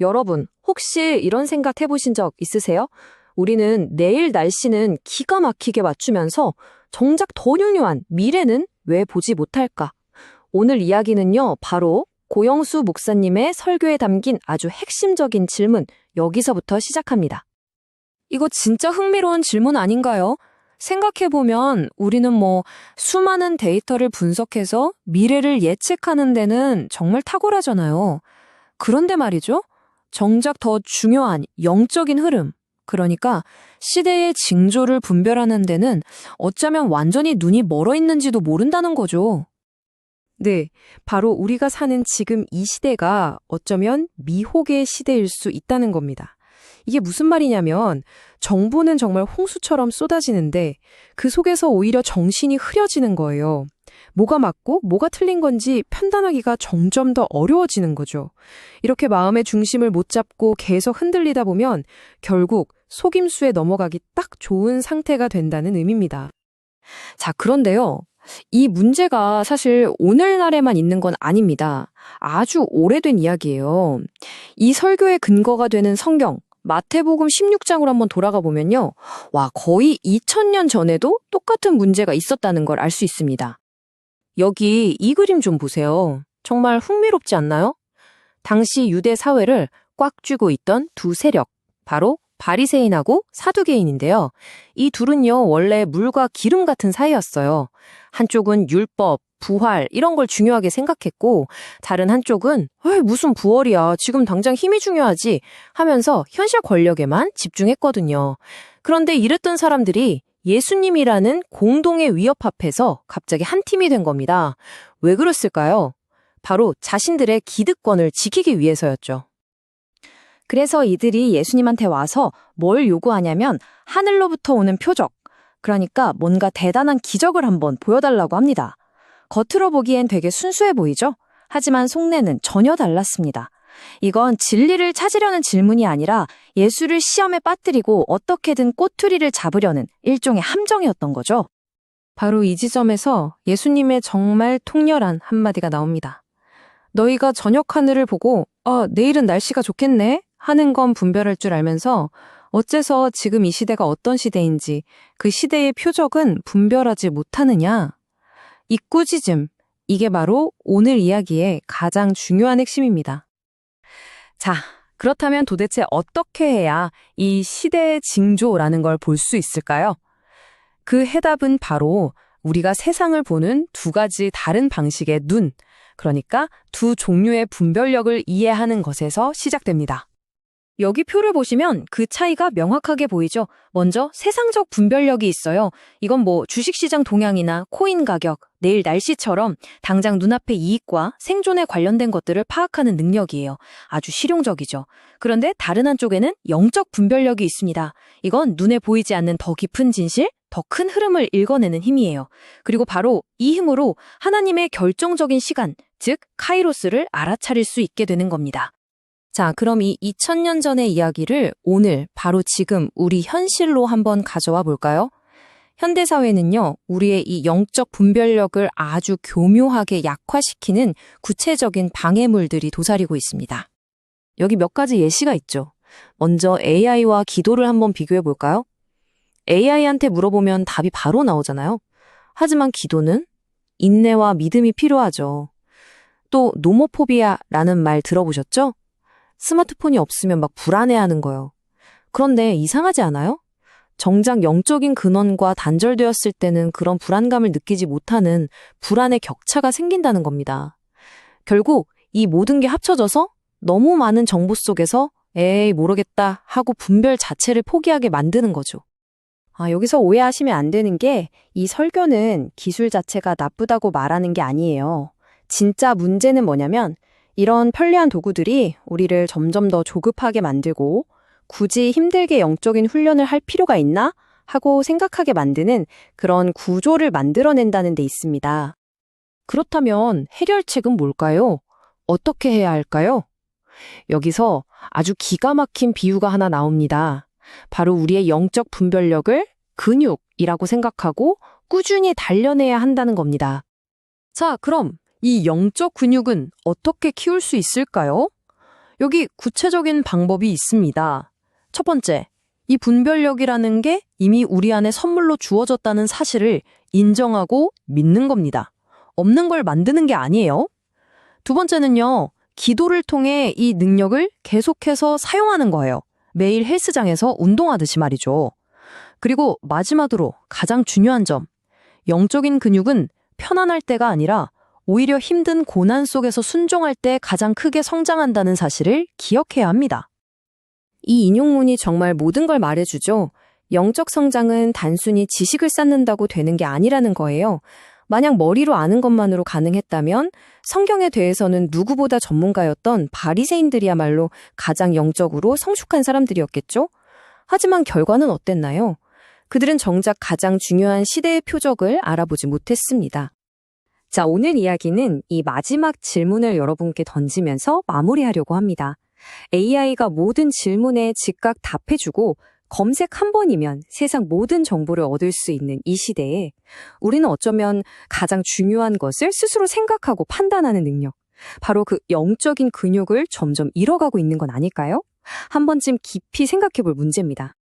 여러분, 혹시 이런 생각 해보신 적 있으세요? 우리는 내일 날씨는 기가 막히게 맞추면서 정작 더 중요한 미래는 왜 보지 못할까? 오늘 이야기는요, 바로 고영수 목사님의 설교에 담긴 아주 핵심적인 질문, 여기서부터 시작합니다. 이거 진짜 흥미로운 질문 아닌가요? 생각해보면 우리는 뭐 수많은 데이터를 분석해서 미래를 예측하는 데는 정말 탁월하잖아요. 그런데 말이죠. 정작 더 중요한 영적인 흐름, 그러니까 시대의 징조를 분별하는 데는 어쩌면 완전히 눈이 멀어 있는지도 모른다는 거죠. 네, 바로 우리가 사는 지금 이 시대가 어쩌면 미혹의 시대일 수 있다는 겁니다. 이게 무슨 말이냐면 정보는 정말 홍수처럼 쏟아지는데 그 속에서 오히려 정신이 흐려지는 거예요. 뭐가 맞고 뭐가 틀린 건지 판단하기가 점점 더 어려워지는 거죠. 이렇게 마음의 중심을 못 잡고 계속 흔들리다 보면 결국 속임수에 넘어가기 딱 좋은 상태가 된다는 의미입니다. 자, 그런데요. 이 문제가 사실 오늘날에만 있는 건 아닙니다. 아주 오래된 이야기예요. 이 설교의 근거가 되는 성경, 마태복음 16장으로 한번 돌아가 보면요. 와, 거의 2000년 전에도 똑같은 문제가 있었다는 걸 알 수 있습니다. 여기 이 그림 좀 보세요. 정말 흥미롭지 않나요? 당시 유대 사회를 꽉 쥐고 있던 두 세력, 바로 바리새인하고 사두개인인데요. 이 둘은요, 원래 물과 기름 같은 사이였어요. 한쪽은 율법, 부활 이런 걸 중요하게 생각했고 다른 한쪽은 에이, 무슨 부활이야. 지금 당장 힘이 중요하지 하면서 현실 권력에만 집중했거든요. 그런데 이랬던 사람들이 예수님이라는 공동의 위협 앞에서 갑자기 한 팀이 된 겁니다. 왜 그랬을까요? 바로 자신들의 기득권을 지키기 위해서였죠. 그래서 이들이 예수님한테 와서 뭘 요구하냐면 하늘로부터 오는 표적, 그러니까 뭔가 대단한 기적을 한번 보여달라고 합니다. 겉으로 보기엔 되게 순수해 보이죠? 하지만 속내는 전혀 달랐습니다. 이건 진리를 찾으려는 질문이 아니라 예수를 시험에 빠뜨리고 어떻게든 꼬투리를 잡으려는 일종의 함정이었던 거죠. 바로 이 지점에서 예수님의 정말 통렬한 한마디가 나옵니다. 너희가 저녁 하늘을 보고, 아, 내일은 날씨가 좋겠네? 하는 건 분별할 줄 알면서 어째서 지금 이 시대가 어떤 시대인지 그 시대의 표적은 분별하지 못하느냐? 이 꾸짖음, 이게 바로 오늘 이야기의 가장 중요한 핵심입니다. 자, 그렇다면 도대체 어떻게 해야 이 시대의 징조라는 걸 볼 수 있을까요? 그 해답은 바로 우리가 세상을 보는 두 가지 다른 방식의 눈, 그러니까 두 종류의 분별력을 이해하는 것에서 시작됩니다. 여기 표를 보시면 그 차이가 명확하게 보이죠? 먼저 세상적 분별력이 있어요. 이건 뭐 주식시장 동향이나 코인 가격, 내일 날씨처럼 당장 눈앞의 이익과 생존에 관련된 것들을 파악하는 능력이에요. 아주 실용적이죠. 그런데 다른 한쪽에는 영적 분별력이 있습니다. 이건 눈에 보이지 않는 더 깊은 진실, 더 큰 흐름을 읽어내는 힘이에요. 그리고 바로 이 힘으로 하나님의 결정적인 시간, 즉 카이로스를 알아차릴 수 있게 되는 겁니다. 자, 그럼 이 2000년 전의 이야기를 오늘 바로 지금 우리 현실로 한번 가져와 볼까요? 현대사회는요, 우리의 이 영적 분별력을 아주 교묘하게 약화시키는 구체적인 방해물들이 도사리고 있습니다. 여기 몇 가지 예시가 있죠. 먼저 AI와 기도를 한번 비교해 볼까요? AI한테 물어보면 답이 바로 나오잖아요. 하지만 기도는 인내와 믿음이 필요하죠. 또 노모포비아라는 말 들어보셨죠? 스마트폰이 없으면 막 불안해하는 거요. 그런데 이상하지 않아요? 정작 영적인 근원과 단절되었을 때는 그런 불안감을 느끼지 못하는 불안의 격차가 생긴다는 겁니다. 결국 이 모든 게 합쳐져서 너무 많은 정보 속에서 에이, 모르겠다 하고 분별 자체를 포기하게 만드는 거죠. 아, 여기서 오해하시면 안 되는 게 이 설교는 기술 자체가 나쁘다고 말하는 게 아니에요. 진짜 문제는 뭐냐면 이런 편리한 도구들이 우리를 점점 더 조급하게 만들고 굳이 힘들게 영적인 훈련을 할 필요가 있나? 하고 생각하게 만드는 그런 구조를 만들어낸다는 데 있습니다. 그렇다면 해결책은 뭘까요? 어떻게 해야 할까요? 여기서 아주 기가 막힌 비유가 하나 나옵니다. 바로 우리의 영적 분별력을 근육이라고 생각하고 꾸준히 단련해야 한다는 겁니다. 자, 그럼 이 영적 근육은 어떻게 키울 수 있을까요? 여기 구체적인 방법이 있습니다. 첫 번째, 이 분별력이라는 게 이미 우리 안에 선물로 주어졌다는 사실을 인정하고 믿는 겁니다. 없는 걸 만드는 게 아니에요. 두 번째는요, 기도를 통해 이 능력을 계속해서 사용하는 거예요. 매일 헬스장에서 운동하듯이 말이죠. 그리고 마지막으로 가장 중요한 점, 영적인 근육은 편안할 때가 아니라 오히려 힘든 고난 속에서 순종할 때 가장 크게 성장한다는 사실을 기억해야 합니다. 이 인용문이 정말 모든 걸 말해주죠. 영적 성장은 단순히 지식을 쌓는다고 되는 게 아니라는 거예요. 만약 머리로 아는 것만으로 가능했다면 성경에 대해서는 누구보다 전문가였던 바리새인들이야말로 가장 영적으로 성숙한 사람들이었겠죠? 하지만 결과는 어땠나요? 그들은 정작 가장 중요한 시대의 표적을 알아보지 못했습니다. 자, 오늘 이야기는 이 마지막 질문을 여러분께 던지면서 마무리하려고 합니다. AI가 모든 질문에 즉각 답해주고 검색 한 번이면 세상 모든 정보를 얻을 수 있는 이 시대에 우리는 어쩌면 가장 중요한 것을 스스로 생각하고 판단하는 능력, 바로 그 영적인 근육을 점점 잃어가고 있는 건 아닐까요? 한 번쯤 깊이 생각해 볼 문제입니다.